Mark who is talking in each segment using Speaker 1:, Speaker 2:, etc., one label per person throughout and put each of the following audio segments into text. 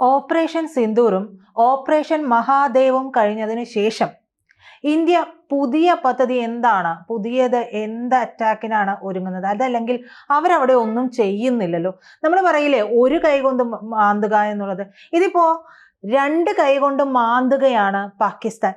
Speaker 1: Operation സിന്ദൂറും operation മഹാദേവും കഴിഞ്ഞതിന് ശേഷം India പുതിയ പദ്ധതി എന്താണ്? പുതിയത് എന്ത് അറ്റാക്കിനാണ് ഒരുങ്ങുന്നത്? അതല്ലെങ്കിൽ അവരവിടെ ഒന്നും ചെയ്യുന്നില്ലല്ലോ. നമ്മൾ പറയില്ലേ ഒരു കൈകൊണ്ട് മാന്തുക എന്നുള്ളത്. ഇതിപ്പോ രണ്ട് കൈകൊണ്ട് മാന്തുകയാണ് പാകിസ്ഥാൻ.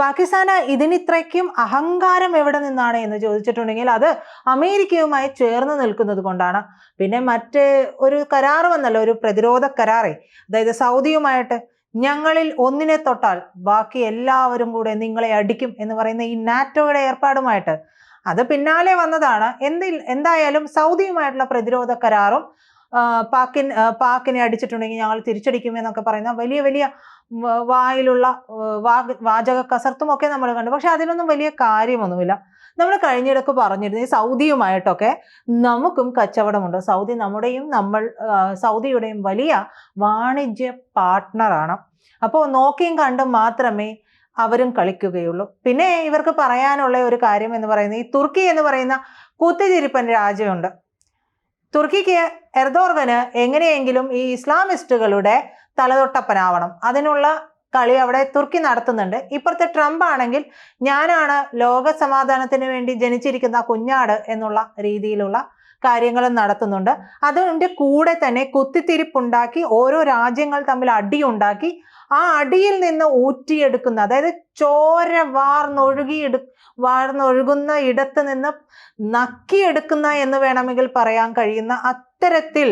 Speaker 1: പാകിസ്ഥാന് ഇതിനിത്രയ്ക്കും അഹങ്കാരം എവിടെ നിന്നാണ് എന്ന് ചോദിച്ചിട്ടുണ്ടെങ്കിൽ അത് അമേരിക്കയുമായി ചേർന്ന് നിൽക്കുന്നത് കൊണ്ടാണ്. പിന്നെ മറ്റ് ഒരു കരാർ വന്നല്ലോ ഒരു പ്രതിരോധ കരാറേ. അതായത് സൗദിയുമായിട്ട് ഞങ്ങളിൽ ഒന്നിനെ തൊട്ടാൽ ബാക്കി എല്ലാവരും കൂടെ നിങ്ങളെ അടിക്കും എന്ന് പറയുന്ന ഈ നാറ്റോയുടെ ഏർപ്പാടുമായിട്ട്. അത് പിന്നാലെ വന്നതാണ്. എന്തിൽ എന്തായാലും സൗദിയുമായിട്ടുള്ള പ്രതിരോധ കരാറും പാക്കിൻ പാക്കിനെ അടിച്ചിട്ടുണ്ടെങ്കിൽ ഞങ്ങൾ തിരിച്ചടിക്കുമെന്നൊക്കെ പറയുന്ന വലിയ വലിയ വായിലുള്ള വാചക കസർത്തും ഒക്കെ നമ്മൾ കണ്ടു. പക്ഷെ അതിലൊന്നും വലിയ കാര്യമൊന്നുമില്ല. നമ്മൾ കഴിഞ്ഞിടക്ക് പറഞ്ഞിരുന്നു ഈ സൗദിയുമായിട്ടൊക്കെ നമുക്കും കച്ചവടമുണ്ട്. സൗദി നമ്മുടെയും നമ്മൾ സൗദിയുടെയും വലിയ വാണിജ്യ പാർട്ട്ണറാണ് അപ്പോൾ നോക്കിയും കണ്ടും മാത്രമേ അവരും കളിക്കുകയുള്ളൂ. പിന്നെ ഇവർക്ക് പറയാനുള്ള ഒരു കാര്യം എന്ന് പറയുന്നത് ഈ തുർക്കി എന്ന് പറയുന്ന കുത്തിതിരിപ്പൻ രാജ്യമുണ്ട്. തുർക്കിക്ക് എർദോർഗന് എങ്ങനെയെങ്കിലും ഈ ഇസ്ലാമിസ്റ്റുകളുടെ തലതൊട്ടപ്പനാവണം. അതിനുള്ള കളി അവിടെ തുർക്കി നടത്തുന്നുണ്ട്. ഇപ്പുറത്തെ ട്രംപ് ആണെങ്കിൽ ഞാനാണ് ലോക സമാധാനത്തിന് വേണ്ടി ജനിച്ചിരിക്കുന്ന കുഞ്ഞാട് എന്നുള്ള രീതിയിലുള്ള കാര്യങ്ങളും നടത്തുന്നുണ്ട്. അതിന്റെ കൂടെ തന്നെ കുത്തിത്തിരിപ്പുണ്ടാക്കി ഓരോ രാജ്യങ്ങൾ തമ്മിൽ അടിയുണ്ടാക്കി ആ അടിയിൽ നിന്ന് ഊറ്റിയെടുക്കുന്ന അതായത് ചോര വാർന്നൊഴുകിയെടു വാർന്നൊഴുകുന്ന ഇടത്ത് നിന്ന് നക്കിയെടുക്കുന്ന എന്ന് വേണമെങ്കിൽ പറയാൻ കഴിയുന്ന അത്തരത്തിൽ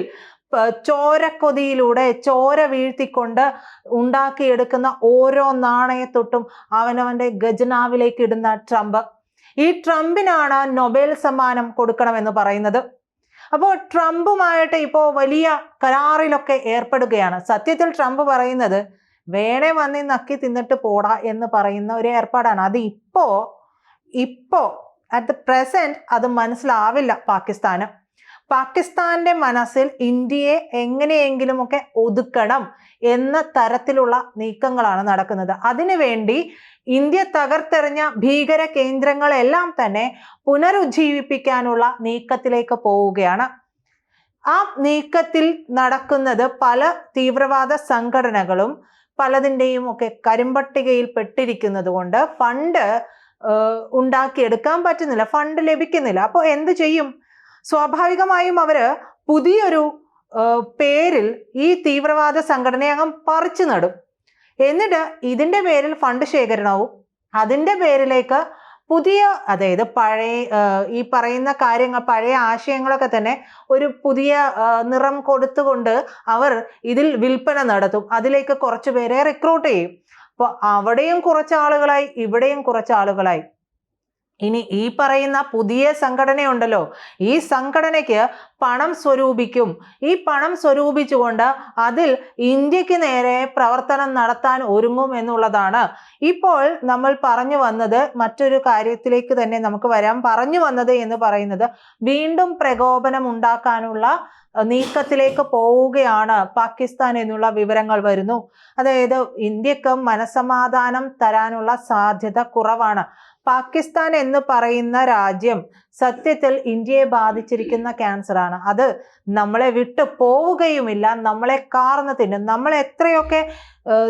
Speaker 1: ചോരക്കൊതിയിലൂടെ ചോര വീഴ്ത്തിക്കൊണ്ട് ഉണ്ടാക്കിയെടുക്കുന്ന ഓരോ നാണയത്തൊട്ടും അവനവന്റെ ഖജനാവിലേക്ക് ഇടുന്ന ട്രംപ്. ഈ ട്രംപിനാണ് നൊബേൽ സമ്മാനം കൊടുക്കണമെന്ന് പറയുന്നത്. അപ്പോൾ ട്രംപുമായിട്ട് ഇപ്പോൾ വലിയ കരാറിലൊക്കെ ഏർപ്പെടുകയാണ്. സത്യത്തിൽ ട്രംപ് പറയുന്നത് വേണേ വന്ന് നക്കി തിന്നിട്ട് പോടാ എന്ന് പറയുന്ന ഒരു ഏർപ്പാടാണ്. അത് ഇപ്പോൾ ഇപ്പോൾ അറ്റ് ദ പ്രസന്റ് അത് മനസ്സിലാവില്ല പാകിസ്ഥാന്. പാകിസ്ഥാന്റെ മനസ്സിൽ ഇന്ത്യയെ എങ്ങനെയെങ്കിലുമൊക്കെ ഒതുക്കണം എന്ന തരത്തിലുള്ള നീക്കങ്ങളാണ് നടക്കുന്നത്. അതിനുവേണ്ടി ഇന്ത്യ തകർത്തെറിഞ്ഞ ഭീകര കേന്ദ്രങ്ങളെല്ലാം തന്നെ പുനരുജ്ജീവിപ്പിക്കാനുള്ള നീക്കത്തിലേക്ക് പോവുകയാണ്. ആ നീക്കത്തിൽ നടക്കുന്നത് പല തീവ്രവാദ സംഘടനകളും പലതിന്റെയും ഒക്കെ കരിമ്പട്ടികയിൽ പെട്ടിരിക്കുന്നത് കൊണ്ട് ഫണ്ട് ഉണ്ടാക്കിയെടുക്കാൻ പറ്റുന്നില്ല ഫണ്ട് ലഭിക്കുന്നില്ല. അപ്പോൾ എന്ത് ചെയ്യും? സ്വാഭാവികമായും അവർ പുതിയൊരു പേരിൽ ഈ തീവ്രവാദ സംഘടനയെ അങ്ങ് പറിച്ചു നടും. എന്നിട്ട് ഇതിന്റെ പേരിൽ ഫണ്ട് ശേഖരണവും അതിന്റെ പേരിലേക്ക് പുതിയ അതായത് പഴയ ഈ പറയുന്ന കാര്യങ്ങൾ പഴയ ആശയങ്ങളൊക്കെ തന്നെ ഒരു പുതിയ നിറം കൊടുത്തുകൊണ്ട് അവർ ഇതിൽ വിൽപ്പന നടത്തും. അതിലേക്ക് കുറച്ച് പേരെ റിക്രൂട്ട് ചെയ്യും. അപ്പോൾ അവിടെയും കുറച്ച് ആളുകളായി ഇവിടെയും കുറച്ച് ആളുകളായി. ഇനി ഈ പറയുന്ന പുതിയ സംഘടനയുണ്ടല്ലോ. ഈ സംഘടനയ്ക്ക് പണം സ്വരൂപിക്കും. ഈ പണം സ്വരൂപിച്ചുകൊണ്ട് അതിൽ ഇന്ത്യയ്ക്ക് നേരെ പ്രവർത്തനം നടത്താൻ ഒരുങ്ങും എന്നുള്ളതാണ്. ഇപ്പോൾ നമ്മൾ പറഞ്ഞു വന്നത് മറ്റൊരു കാര്യത്തിലേക്ക് തന്നെ നമുക്ക് വരാം. പറഞ്ഞു വന്നത് എന്ന് പറയുന്നത് വീണ്ടും പ്രകോപനം ഉണ്ടാക്കാനുള്ള നീക്കത്തിലേക്ക് പോവുകയാണ് പാകിസ്ഥാൻ എന്നുള്ള വിവരങ്ങൾ വരുന്നു. അതായത് ഇന്ത്യയ്ക്ക് മനസമാധാനം തരാനുള്ള സാധ്യത കുറവാണ്. പാകിസ്ഥാൻ എന്ന് പറയുന്ന രാജ്യം സത്യത്തിൽ ഇന്ത്യയെ ബാധിച്ചിരിക്കുന്ന ക്യാൻസർ ആണ്. അത് നമ്മളെ വിട്ടു പോവുകയുമില്ല നമ്മളെ കാർന്ന് തിന്നും. നമ്മൾ എത്രയൊക്കെ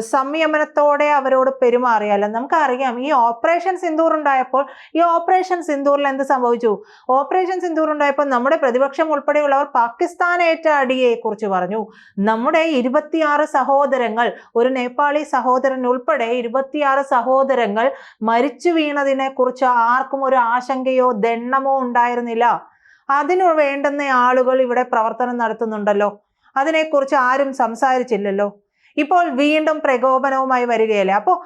Speaker 1: സംയമനത്തോടെ അവരോട് പെരുമാറിയാലും? നമുക്കറിയാം ഈ ഓപ്പറേഷൻ സിന്ദൂർ ഉണ്ടായപ്പോൾ ഈ ഓപ്പറേഷൻ സിന്ദൂറിൽ എന്ത് സംഭവിച്ചു? ഓപ്പറേഷൻ സിന്ദൂർ ഉണ്ടായപ്പോൾ നമ്മുടെ പ്രതിപക്ഷം ഉൾപ്പെടെയുള്ളവർ പാകിസ്ഥാൻ ഏറ്റ അടിയെ കുറിച്ച് പറഞ്ഞു. നമ്മുടെ ഇരുപത്തിയാറ് സഹോദരങ്ങൾ ഒരു നേപ്പാളി സഹോദരൻ ഉൾപ്പെടെ ഇരുപത്തിയാറ് സഹോദരങ്ങൾ മരിച്ചു വീണതിനെ കുറിച്ച് ആർക്കും ഒരു ആശങ്കയോ ദണ്ണമോ ഉണ്ടായിരുന്നില്ല. അതിനു വേണ്ടുന്ന ആളുകൾ ഇവിടെ പ്രവർത്തനം നടത്തുന്നുണ്ടല്ലോ. അതിനെക്കുറിച്ച് ആരും സംസാരിച്ചില്ലല്ലോ. ഇപ്പോൾ വീണ്ടും പ്രകോപനവുമായി വരികയല്ലേ? അപ്പോൾ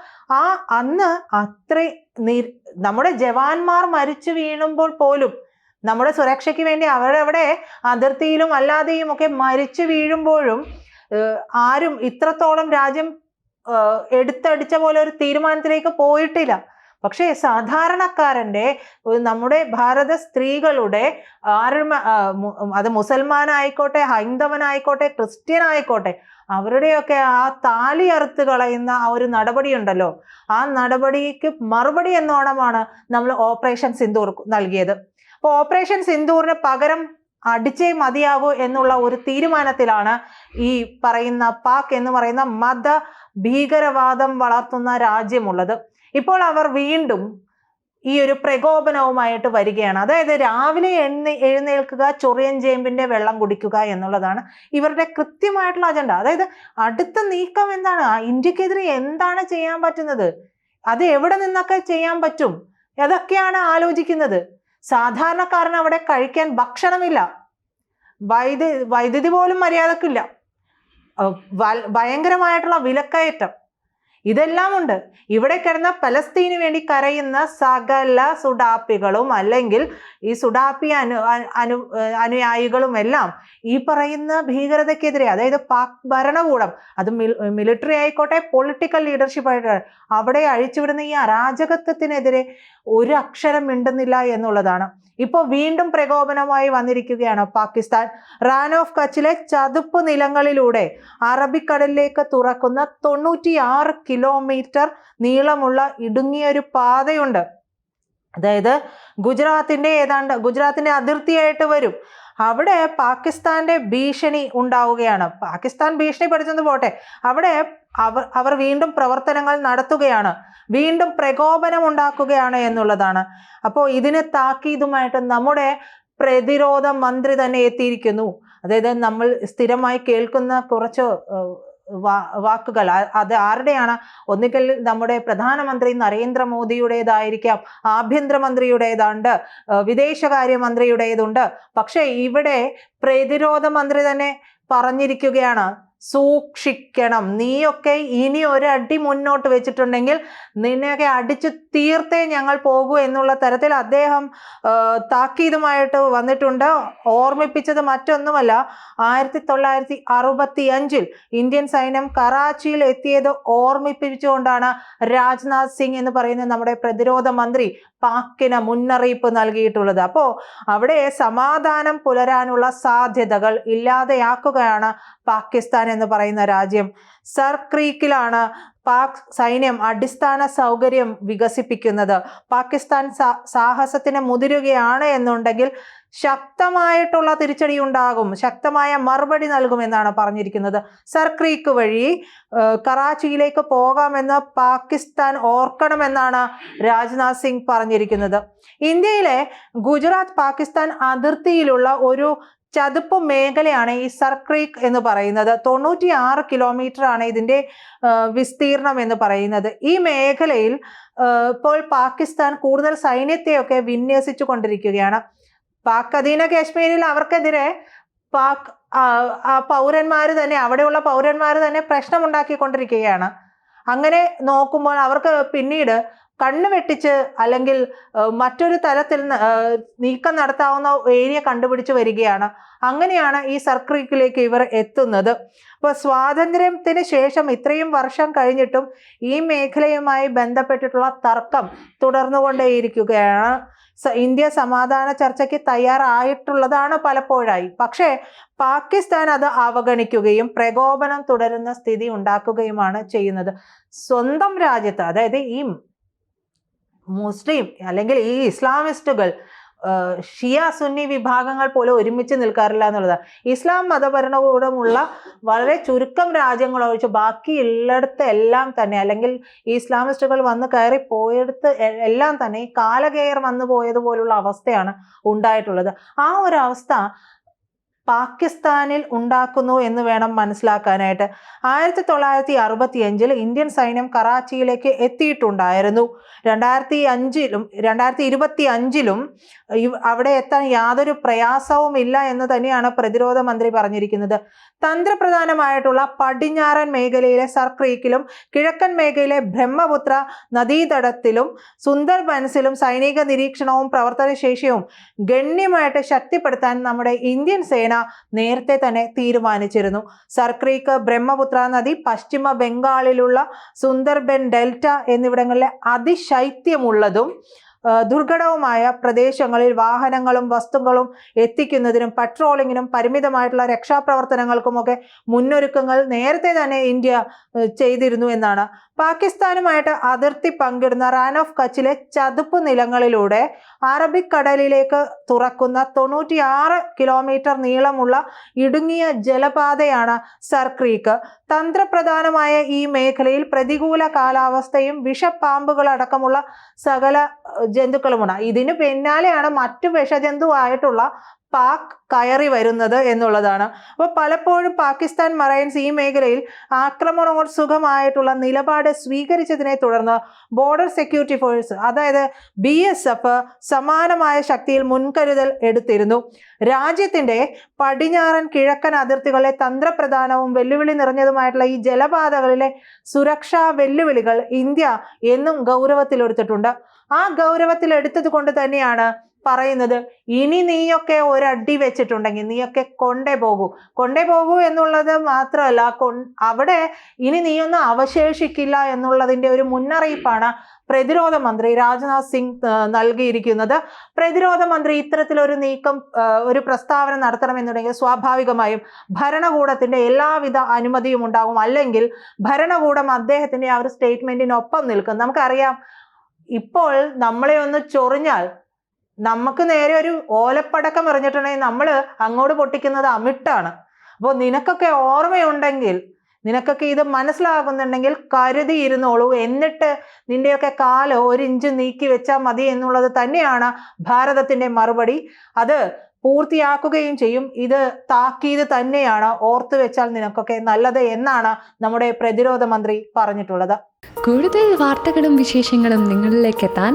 Speaker 1: ആ അന്ന് അത്ര നമ്മുടെ ജവാന്മാർ മരിച്ചു വീണുമ്പോൾ പോലും നമ്മുടെ സുരക്ഷയ്ക്ക് വേണ്ടി അവരവിടെ അതിർത്തിയിലും അല്ലാതെയും ഒക്കെ മരിച്ചു വീഴുമ്പോഴും ആരും ഇത്രത്തോളം രാജ്യം എടുത്തടിച്ച പോലെ ഒരു തീരുമാനത്തിലേക്ക് പോയിട്ടില്ല. പക്ഷേ സാധാരണക്കാരന്റെ നമ്മുടെ ഭാരത സ്ത്രീകളുടെ ആരും അത് മുസൽമാനായിക്കോട്ടെ ഹൈന്ദവനായിക്കോട്ടെ ക്രിസ്ത്യൻ ആയിക്കോട്ടെ അവരുടെയൊക്കെ ആ താലി അറുത്ത് കളയുന്ന ആ ഒരു നടപടി ഉണ്ടല്ലോ. ആ നടപടിക്ക് മറുപടി എന്നോണമാണ് നമ്മൾ ഓപ്പറേഷൻ സിന്ദൂർ നൽകിയത്. അപ്പോൾ ഓപ്പറേഷൻ സിന്ദൂറിന് പകരം അടിച്ചേ മതിയാകൂ എന്നുള്ള ഒരു തീരുമാനത്തിലാണ് ഈ പറയുന്ന പാക് എന്ന് പറയുന്ന മത ഭീകരവാദം വളർത്തുന്ന രാജ്യമുള്ളത്. ഇപ്പോൾ അവർ വീണ്ടും ഈ ഒരു പ്രകോപനവുമായിട്ട് വരികയാണ്. അതായത് രാവിലെ എണ്ണ എഴുന്നേൽക്കുക ചൊറിയൻ ചേമ്പിന്റെ വെള്ളം കുടിക്കുക എന്നുള്ളതാണ് ഇവരുടെ കൃത്യമായിട്ടുള്ള അജണ്ട അതായത് അടുത്ത നീക്കം എന്താണ്? ഇന്ത്യക്കെതിരെ എന്താണ് ചെയ്യാൻ പറ്റുന്നത്? അത് എവിടെ നിന്നൊക്കെ ചെയ്യാൻ പറ്റും? അതൊക്കെയാണ് ആലോചിക്കുന്നത്. സാധാരണക്കാരന് അവിടെ കഴിക്കാൻ ഭക്ഷണമില്ല. വൈദ്യു വൈദ്യുതി പോലും മര്യാദക്കില്ല. ഭയങ്കരമായിട്ടുള്ള വിലക്കയറ്റം. ഇതെല്ലാം ഉണ്ട് ഇവിടെ കിടന്ന പലസ്തീന് വേണ്ടി കരയുന്ന സകല സുഡാപ്പികളും അല്ലെങ്കിൽ ഈ സുഡാപ്പി അനു അനു അനുയായികളും എല്ലാം ഈ പറയുന്ന ഭീകരതയ്ക്കെതിരെ അതായത് പാക് ഭരണകൂടം അത് മിലിറ്ററി ആയിക്കോട്ടെ പൊളിറ്റിക്കൽ ലീഡർഷിപ്പ് ആയിട്ട് അവിടെ അഴിച്ചുവിടുന്ന ഈ അരാജകത്വത്തിനെതിരെ ഒരു അക്ഷരം മിണ്ടുന്നില്ല എന്നുള്ളതാണ്. ഇപ്പോൾ വീണ്ടും പ്രകോപനമായി വന്നിരിക്കുകയാണ് പാകിസ്ഥാൻ. റാൻ ഓഫ് കച്ചിലെ ചതുപ്പ് നിലങ്ങളിലൂടെ അറബിക്കടലിലേക്ക് തുറക്കുന്ന തൊണ്ണൂറ്റിയാറ് കിലോമീറ്റർ നീളമുള്ള ഇടുങ്ങിയൊരു പാതയുണ്ട്. അതായത് ഗുജറാത്തിന്റെ ഏതാണ്ട് ഗുജറാത്തിന്റെ അതിർത്തിയായിട്ട് വരും. അവിടെ പാകിസ്ഥാന്റെ ഭീഷണി ഉണ്ടാവുകയാണ്. പാകിസ്ഥാൻ ഭീഷണി പഠിച്ചത് പോട്ടെ. അവിടെ അവർ അവർ വീണ്ടും പ്രവർത്തനങ്ങൾ നടത്തുകയാണ്. വീണ്ടും പ്രകോപനം ഉണ്ടാക്കുകയാണ് എന്നുള്ളതാണ്. അപ്പോൾ ഇതിന് താക്കീതുമായിട്ട് നമ്മുടെ പ്രതിരോധ മന്ത്രി തന്നെ എത്തിയിരിക്കുന്നു. അതായത് നമ്മൾ സ്ഥിരമായി കേൾക്കുന്ന കുറച്ച് വാക്കുകൾ. അത് ആരുടെയാണ്? ഒന്നുകിൽ നമ്മുടെ പ്രധാനമന്ത്രി നരേന്ദ്രമോദിയുടേതായിരിക്കാം ആഭ്യന്തരമന്ത്രിയുടേതുണ്ട് വിദേശകാര്യ വിദേശകാര്യമന്ത്രിയുടേതുണ്ട്. പക്ഷേ ഇവിടെ പ്രതിരോധ മന്ത്രി തന്നെ പറഞ്ഞിരിക്കുകയാണ്. സൂക്ഷിക്കണം. നീയൊക്കെ ഇനി ഒരടി മുന്നോട്ട് വെച്ചിട്ടുണ്ടെങ്കിൽ നിന്നെയൊക്കെ അടിച്ചു തീർത്തേ ഞങ്ങൾ പോകൂ എന്നുള്ള തരത്തിൽ അദ്ദേഹം താക്കീതുമായിട്ട് വന്നിട്ടുണ്ട്. ഓർമ്മിപ്പിച്ചത് മറ്റൊന്നുമല്ല. ആയിരത്തി തൊള്ളായിരത്തി അറുപത്തി അഞ്ചിൽ ഇന്ത്യൻ സൈന്യം കറാച്ചിയിൽ എത്തിയത് ഓർമ്മിപ്പിച്ചുകൊണ്ടാണ് രാജ്നാഥ് സിംഗ് എന്ന് പറയുന്ന നമ്മുടെ പ്രതിരോധ മന്ത്രി പാക്കിന് മുന്നറിയിപ്പ് നൽകിയിട്ടുള്ളത്. അപ്പോൾ അവിടെ സമാധാനം പുലരാനുള്ള സാധ്യതകൾ ഇല്ലാതെയാക്കുകയാണ് പാകിസ്ഥാൻ എന്ന് പറയുന്ന രാജ്യം സർ ക്രീക്കിലാണ് പാക് സൈന്യം അടിസ്ഥാന സൗകര്യം വികസിപ്പിക്കുന്നത്. പാകിസ്ഥാൻ സാഹസത്തിന് മുതിരുകയാണ് എന്നുണ്ടെങ്കിൽ ശക്തമായിട്ടുള്ള തിരിച്ചടി ഉണ്ടാകും. ശക്തമായ മറുപടി നൽകുമെന്നാണ് പറഞ്ഞിരിക്കുന്നത്. സർ ക്രീക്ക് വഴി കറാച്ചിയിലേക്ക് പോകാമെന്ന് പാകിസ്ഥാൻ ഓർക്കണമെന്നാണ് രാജ്നാഥ് സിംഗ് പറഞ്ഞിരിക്കുന്നത്. ഇന്ത്യയിലെ ഗുജറാത്ത് പാകിസ്ഥാൻ അതിർത്തിയിലുള്ള ഒരു ചതുപ്പ് മേഖലയാണ് ഈ സർക്രീക്ക് എന്ന് പറയുന്നത്. തൊണ്ണൂറ്റി ആറ് കിലോമീറ്റർ ആണ് ഇതിന്റെ ആ, വിസ്തീർണം എന്ന് പറയുന്നത്. ഈ മേഖലയിൽ ഇപ്പോൾ പാകിസ്ഥാൻ കൂടുതൽ സൈന്യത്തെയൊക്കെ വിന്യസിച്ചു കൊണ്ടിരിക്കുകയാണ് പാക് അധീന കാശ്മീരിൽ അവർക്കെതിരെ പാക് പൗരന്മാർ തന്നെ അവിടെയുള്ള പൗരന്മാർ തന്നെ പ്രശ്നമുണ്ടാക്കിക്കൊണ്ടിരിക്കുകയാണ്. അങ്ങനെ നോക്കുമ്പോൾ അവർക്ക് പിന്നീട് കണ്ണ് വെട്ടിച്ച് അല്ലെങ്കിൽ മറ്റൊരു തരത്തിൽ നീക്കം നടത്താവുന്ന ഏരിയ കണ്ടുപിടിച്ച് വരികയാണ്. അങ്ങനെയാണ് ഈ സർക്കിളിലേക്ക് ഇവർ എത്തുന്നത്. അപ്പോൾ സ്വാതന്ത്ര്യത്തിന് ശേഷം ഇത്രയും വർഷം കഴിഞ്ഞിട്ടും ഈ മേഖലയുമായി ബന്ധപ്പെട്ടിട്ടുള്ള തർക്കം തുടർന്നുകൊണ്ടേയിരിക്കുകയാണ്. ഇന്ത്യ സമാധാന ചർച്ചയ്ക്ക് തയ്യാറായിട്ടുള്ളതാണ് പലപ്പോഴായി. പക്ഷേ പാകിസ്ഥാൻ അത് അവഗണിക്കുകയും പ്രകോപനം തുടരുന്ന സ്ഥിതി ഉണ്ടാക്കുകയുമാണ് ചെയ്യുന്നത്. സ്വന്തം രാജ്യത്ത് അതായത് ഈ മുസ്ലിം അല്ലെങ്കിൽ ഈ ഇസ്ലാമിസ്റ്റുകൾ ഷിയ സുന്നി വിഭാഗങ്ങൾ പോലെ ഒരുമിച്ച് നിൽക്കാറില്ല എന്നുള്ളതാണ്. ഇസ്ലാം മതഭരണകൂടമുള്ള വളരെ ചുരുക്കം രാജ്യങ്ങൾ ഒഴിച്ച് ബാക്കി ഉള്ളിടത്ത് എല്ലാം തന്നെ അല്ലെങ്കിൽ ഇസ്ലാമിസ്റ്റുകൾ വന്ന് കയറി പോയെടുത്ത് എല്ലാം തന്നെ ഈ കാലകേയർ വന്നു പോയതുപോലുള്ള അവസ്ഥയാണ് ഉണ്ടായിട്ടുള്ളത്. ആ ഒരു അവസ്ഥ പാകിസ്ഥാനിൽ ഉണ്ടാക്കുന്നു എന്ന് വേണം മനസ്സിലാക്കാനായിട്ട്. ആയിരത്തി തൊള്ളായിരത്തി അറുപത്തി അഞ്ചിൽ ഇന്ത്യൻ സൈന്യം കറാച്ചിയിലേക്ക് എത്തിയിട്ടുണ്ടായിരുന്നു. രണ്ടായിരത്തി അഞ്ചിലും രണ്ടായിരത്തി ഇരുപത്തി അഞ്ചിലും അവിടെ എത്താൻ യാതൊരു പ്രയാസവും ഇല്ല എന്ന് തന്നെയാണ് പ്രതിരോധ മന്ത്രി പറഞ്ഞിരിക്കുന്നത്. തന്ത്രപ്രധാനമായിട്ടുള്ള പടിഞ്ഞാറൻ മേഖലയിലെ സർക്രീക്കിലും കിഴക്കൻ മേഖലയിലെ ബ്രഹ്മപുത്ര നദീതടത്തിലും സുന്ദർബൻസിലും സൈനിക നിരീക്ഷണവും പ്രവർത്തനശേഷിയും ഗണ്യമായിട്ട് ശക്തിപ്പെടുത്താൻ നമ്മുടെ ഇന്ത്യൻ സേന നേരത്തെ തന്നെ തീരുമാനിച്ചിരുന്നു. സർക്രീക്ക് ബ്രഹ്മപുത്ര നദി പശ്ചിമ ബംഗാളിലുള്ള സുന്ദർബൻ ഡെൽറ്റ എന്നിവിടങ്ങളിലെ അതിശൈത്യമുള്ളതും ദുർഘടവുമായ പ്രദേശങ്ങളിൽ വാഹനങ്ങളും വസ്തുക്കളും എത്തിക്കുന്നതിനും പട്രോളിങ്ങിനും പരിമിതമായിട്ടുള്ള രക്ഷാപ്രവർത്തനങ്ങൾക്കുമൊക്കെ മുന്നൊരുക്കങ്ങൾ നേരത്തെ തന്നെ ഇന്ത്യ ചെയ്തിരുന്നു എന്നാണ്. പാകിസ്ഥാനുമായിട്ട് അതിർത്തി പങ്കിടുന്ന റാൻ ഓഫ് കച്ചിലെ ചതുപ്പ് നിലങ്ങളിലൂടെ അറബിക്കടലിലേക്ക് തുറക്കുന്ന തൊണ്ണൂറ്റിയാറ് കിലോമീറ്റർ നീളമുള്ള ഇടുങ്ങിയ ജലപാതയാണ് സർക്രീക്ക്. തന്ത്രപ്രധാനമായ ഈ മേഖലയിൽ പ്രതികൂല കാലാവസ്ഥയും വിഷപ്പാമ്പുകളടക്കമുള്ള സകല ജന്തുക്കളുമുണ്ട്. ഇതിനു പിന്നാലെയാണ് മറ്റു വിഷജന്തുവായിട്ടുള്ള പാക് കയറി വരുന്നത് എന്നുള്ളതാണ്. അപ്പോൾ പലപ്പോഴും പാകിസ്ഥാൻ മറൈൻസ് ഈ മേഖലയിൽ ആക്രമണോത്സുകമായിട്ടുള്ള നിലപാട് സ്വീകരിച്ചതിനെ തുടർന്ന് ബോർഡർ സെക്യൂരിറ്റി ഫോഴ്സ് അതായത് ബി എസ് എഫ് സമാനമായ ശക്തിയിൽ മുൻകരുതൽ എടുത്തിരുന്നു. രാജ്യത്തിന്റെ പടിഞ്ഞാറൻ കിഴക്കൻ അതിർത്തികളിലെ തന്ത്രപ്രധാനവും വെല്ലുവിളി നിറഞ്ഞതുമായിട്ടുള്ള ഈ ജലപാതകളിലെ സുരക്ഷാ വെല്ലുവിളികൾ ഇന്ത്യ എന്നും ഗൗരവത്തിലെടുത്തിട്ടുണ്ട്. ആ ഗൗരവത്തിലെടുത്തത് കൊണ്ട് തന്നെയാണ് പറയുന്നത് ഇനി നീയൊക്കെ ഒരടി വെച്ചിട്ടുണ്ടെങ്കിൽ നീയൊക്കെ കൊണ്ടേ പോകൂ. കൊണ്ടേ പോകൂ എന്നുള്ളത് മാത്രമല്ല അവിടെ ഇനി നീയൊന്നും അവശേഷിക്കില്ല എന്നുള്ളതിന്റെ ഒരു മുന്നറിയിപ്പാണ് പ്രതിരോധ മന്ത്രി രാജ്നാഥ് സിംഗ് നൽകിയിരിക്കുന്നത്. പ്രതിരോധ മന്ത്രി ഇത്തരത്തിലൊരു നീക്കം ഒരു പ്രസ്താവന നടത്തണമെന്നുണ്ടെങ്കിൽ സ്വാഭാവികമായും ഭരണകൂടത്തിന്റെ എല്ലാവിധ അനുമതിയും ഉണ്ടാകും. അല്ലെങ്കിൽ ഭരണകൂടം അദ്ദേഹത്തിന്റെ ആ ഒരു സ്റ്റേറ്റ്മെന്റിനൊപ്പം നിൽക്കും. നമുക്കറിയാം ഇപ്പോൾ നമ്മളെ ഒന്ന് ചൊറിഞ്ഞാൽ നമുക്ക് നേരെ ഒരു ഓലപ്പടക്കം എറിഞ്ഞിട്ടുണ്ടെങ്കിൽ നമ്മൾ അങ്ങോട്ട് പൊട്ടിക്കുന്നത് അമിട്ടാണ്. അപ്പോൾ നിനക്കൊക്കെ ഓർമ്മയുണ്ടെങ്കിൽ നിനക്കൊക്കെ ഇത് മനസ്സിലാകുന്നുണ്ടെങ്കിൽ കരുതി ഇരുന്നോളൂ എന്നിട്ട് നിന്റെയൊക്കെ കാൽ ഒരിഞ്ച് നീക്കി വെച്ചാൽ മതി എന്നുള്ളത് തന്നെയാണ് ഭാരതത്തിന്റെ മറുപടി. അത് പൂർത്തിയാക്കുകയും ചെയ്യും. ഇത് താക്കീത് തന്നെയാണ്. ഓർത്തു വെച്ചാൽ നിനക്കൊക്കെ നല്ലത് എന്നാണ് നമ്മുടെ പ്രതിരോധ മന്ത്രി പറഞ്ഞിട്ടുള്ളത്.
Speaker 2: കൂടുതൽ വാർത്തകളും വിശേഷങ്ങളും നിങ്ങളിലേക്ക് എത്താൻ